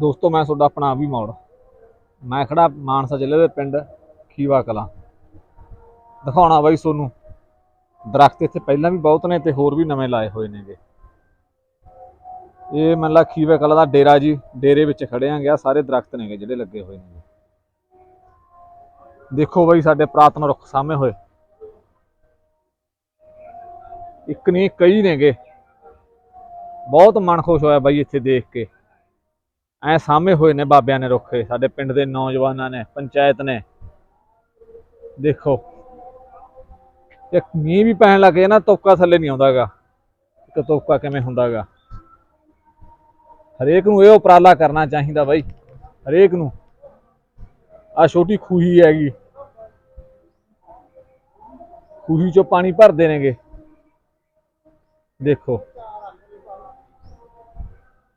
ਦੋਸਤੋ, ਮੈਂ ਤੁਹਾਡਾ ਆਪਣਾ ਵੀ ਮੋੜ। ਮੈਂ ਖੜਾ ਮਾਨਸਾ ਜ਼ਿਲ੍ਹੇ ਦੇ ਪਿੰਡ ਖੀਵਾ ਕਲਾਂ। ਦਿਖਾਉਣਾ ਬਾਈ ਤੁਹਾਨੂੰ, ਦਰਖਤ ਇੱਥੇ ਪਹਿਲਾਂ ਵੀ ਬਹੁਤ ਨੇ ਤੇ ਹੋਰ ਵੀ ਨਵੇਂ ਲਾਏ ਹੋਏ ਨੇਗੇ। ਇਹ ਮੰਨ ਲਾ ਖੀਵਾ ਕਲਾ ਦਾ ਡੇਰਾ ਜੀ, ਡੇਰੇ ਵਿੱਚ ਖੜੇ ਆਂਗੇ ਆ, ਸਾਰੇ ਦਰਖਤ ਨੇਗੇ ਜਿਹੜੇ ਲੱਗੇ ਹੋਏ ਨੇ ਦੇਖੋ ਬਾਈ, ਸਾਡੇ ਪ੍ਰਾਤਨ ਰੁੱਖ ਸਾਹਮਣੇ ਹੋਏ। ਇੱਕ ਨਹੀਂ, ਕਈ ਨੇਗੇ। ਬਹੁਤ ਮਨ ਖੁਸ਼ ਹੋਇਆ ਬਾਈ ਇੱਥੇ ਦੇਖ ਕੇ। ਐ ਸਾਹਮਣੇ ਹੋਏ ਨੇ ਬਾਬਿਆਂ ਨੇ ਰੁੱਖੇ, ਸਾਡੇ ਪਿੰਡ ਦੇ ਨੌਜਵਾਨਾਂ ਨੇ, ਪੰਚਾਇਤ ਨੇ। ਦੇਖੋ, ਇੱਕ ਮੀਂਹ ਵੀ ਪੈਣ ਲੱਗੇ ਨਾ ਤੋਕਾ ਥੱਲੇ ਨਹੀਂ ਆਉਂਦਾਗਾ। ਇੱਕ ਤੋਕਾ ਕਿਵੇਂ ਹੁੰਦਾਗਾ? ਹਰੇਕ ਨੂੰ ਇਹ ਉਪਰਾਲਾ ਕਰਨਾ ਚਾਹੀਦਾ ਬਾਈ, ਹਰੇਕ ਨੂੰ। ਆ ਛੋਟੀ ਖੂਹੀ ਹੈਗੀ। ਖੂਹੀ ਚੋਂ ਪਾਣੀ ਭਰਦੇ ਨੇਗੇ। ਦੇਖੋ।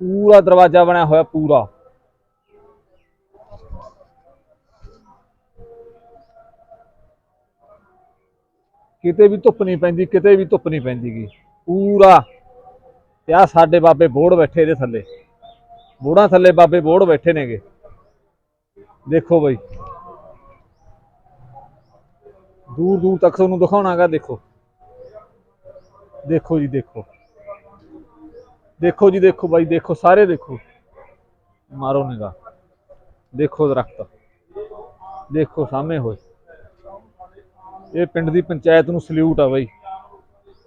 ਪੂਰਾ ਦਰਵਾਜ਼ਾ ਬਣਿਆ ਹੋਇਆ ਪੂਰਾ। ਕਿਤੇ ਵੀ ਧੁੱਪ ਨਹੀਂ ਪੈਂਦੀ, ਕਿਤੇ ਵੀ ਧੁੱਪ ਨਹੀਂ ਪੈਂਦੀਗੀ। ਪੂਰਾ। ਤੇ ਆ ਸਾਡੇ ਬਾਬੇ ਬੋੜ ਬੈਠੇ ਇਹਦੇ ਥੱਲੇ। ਬੋੜਾਂ ਥੱਲੇ ਬਾਬੇ ਬੋੜ ਬੈਠੇ ਨੇਗੇ। ਦੇਖੋ ਬਈ। ਦੂਰ ਦੂਰ ਤੱਕ ਤੁਹਾਨੂੰ ਦਿਖਾਉਣਾਗਾ ਦੇਖੋ। ਦੇਖੋ ਜੀ, ਦੇਖੋ। ਦੇਖੋ ਜੀ, ਦੇਖੋ ਬਾਈ, ਦੇਖੋ, ਸਾਰੇ ਦੇਖੋ। ਮਾਰੋ ਨਿਗਾ ਦੇਖੋ ਦਰਖਤ ਦੇਖੋ ਸਾਹਮਣੇ ਹੋਏ। ਇਹ ਪਿੰਡ ਦੀ ਪੰਚਾਇਤ ਨੂੰ ਸਲੂਟ ਆ ਬਾਈ।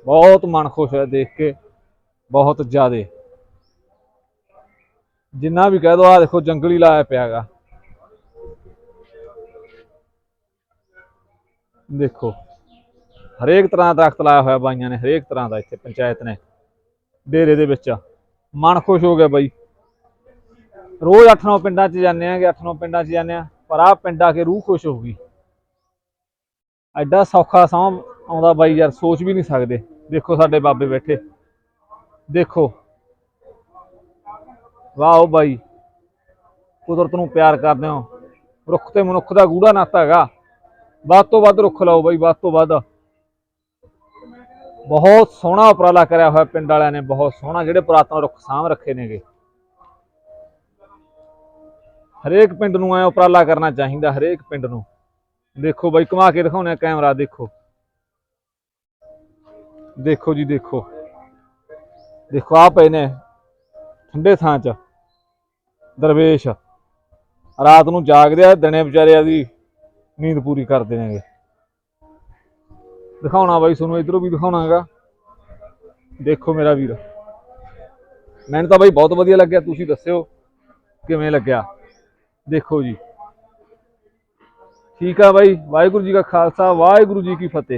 ਬਹੁਤ ਮਨ ਖੁਸ਼ ਹੋਇਆ ਦੇਖ ਕੇ। ਬਹੁਤ ਜ਼ਿਆਦੇ। ਜਿੰਨਾ ਵੀ ਕਹਿ ਦੋ ਆ ਦੇਖੋ ਜੰਗਲੀ ਲਾਇਆ ਪਿਆਗਾ ਦੇਖੋ। ਹਰੇਕ ਤਰ੍ਹਾਂ ਦਾ ਦਰਖਤ ਲਾਇਆ ਹੋਇਆ ਬਾਈਆਂ ਨੇ, ਹਰੇਕ ਤਰ੍ਹਾਂ ਦਾ ਇੱਥੇ ਪੰਚਾਇਤ ਨੇ। ਡੇਰੇ ਦੇ ਵਿੱਚ ਮਨ ਖੁਸ਼ ਹੋ ਗਿਆ ਬਾਈ। ਰੋਜ਼ 8-9 ਪਿੰਡਾਂ 'ਚ ਜਾਂਦੇ ਆਂਗੇ 8-9 ਪਿੰਡਾਂ 'ਚ ਜਾਂਦੇ ਆ, ਪਰ ਆਹ ਪਿੰਡ ਆ ਕੇ ਰੂਹ ਖੁਸ਼ ਹੋ ਗਈ। ਐਡਾ ਸੌਖਾ ਸੌਂ ਆਉਂਦਾ ਬਾਈ ਯਾਰ, ਸੋਚ ਵੀ ਨਹੀਂ ਸਕਦੇ। ਦੇਖੋ ਸਾਡੇ ਬਾਬੇ ਬੈਠੇ। ਦੇਖੋ। ਵਾਹ ਬਾਈ। ਕੁਦਰਤ ਨੂੰ ਪਿਆਰ ਕਰਦੇ ਹੋ। ਰੁੱਖ ਤੇ ਮਨੁੱਖ ਦਾ ਗੂੜਾ ਨਾਤਾ ਹੈਗਾ। ਵੱਧ ਤੋਂ ਵੱਧ ਰੁੱਖ ਲਾਓ ਬਾਈ, ਵੱਧ ਤੋਂ ਵੱਧ। ਬਹੁਤ ਸੋਹਣਾ ਉਪਰਾਲਾ ਕਰਿਆ ਹੋਇਆ ਪਿੰਡ ਵਾਲਿਆਂ ਨੇ, ਬਹੁਤ ਸੋਹਣਾ, ਜਿਹੜੇ ਪੁਰਾਤਨ ਰੁੱਖ ਸਾਂਭ ਰੱਖੇ ਨੇਗੇ। ਹਰੇਕ ਪਿੰਡ ਨੂੰ ਐ ਉਪਰਾਲਾ ਕਰਨਾ ਚਾਹੀਦਾ, ਹਰੇਕ ਪਿੰਡ ਨੂੰ। ਦੇਖੋ ਬਾਈ, ਘੁਮਾ ਕੇ ਦਿਖਾਉਣੇ ਕੈਮਰਾ, ਦੇਖੋ। ਦੇਖੋ ਜੀ, ਦੇਖੋ। ਦੇਖੋ ਆ ਪਏ ਨੇ ਠੰਡੇ ਥਾਂ 'ਚ। ਦਰਵੇਸ਼। ਰਾਤ ਨੂੰ ਜਾਗਦੇ ਆ, ਦਿਨੇ ਵਿਚਾਰੇ ਦੀ ਨੀਂਦ ਪੂਰੀ ਕਰਦੇ ਨੇਗੇ। ਦਿਖਾਉਣਾ ਬਾਈ, ਤੁਹਾਨੂੰ ਇਧਰੋਂ ਵੀ ਦਿਖਾਉਣਾਗਾ। ਦੇਖੋ ਮੇਰਾ ਵੀਰ। ਮੈਨੂੰ ਤਾਂ ਬਾਈ ਬਹੁਤ ਵਧੀਆ ਲੱਗਿਆ, ਤੁਸੀਂ ਦੱਸਿਓ ਕਿਵੇਂ ਲੱਗਿਆ। ਦੇਖੋ ਜੀ। ਠੀਕ ਆ ਬਾਈ, ਵਾਹਿਗੁਰੂ ਜੀ ਕਾ ਖਾਲਸਾ, ਵਾਹਿਗੁਰੂ ਜੀ ਕੀ ਫਤਿਹ।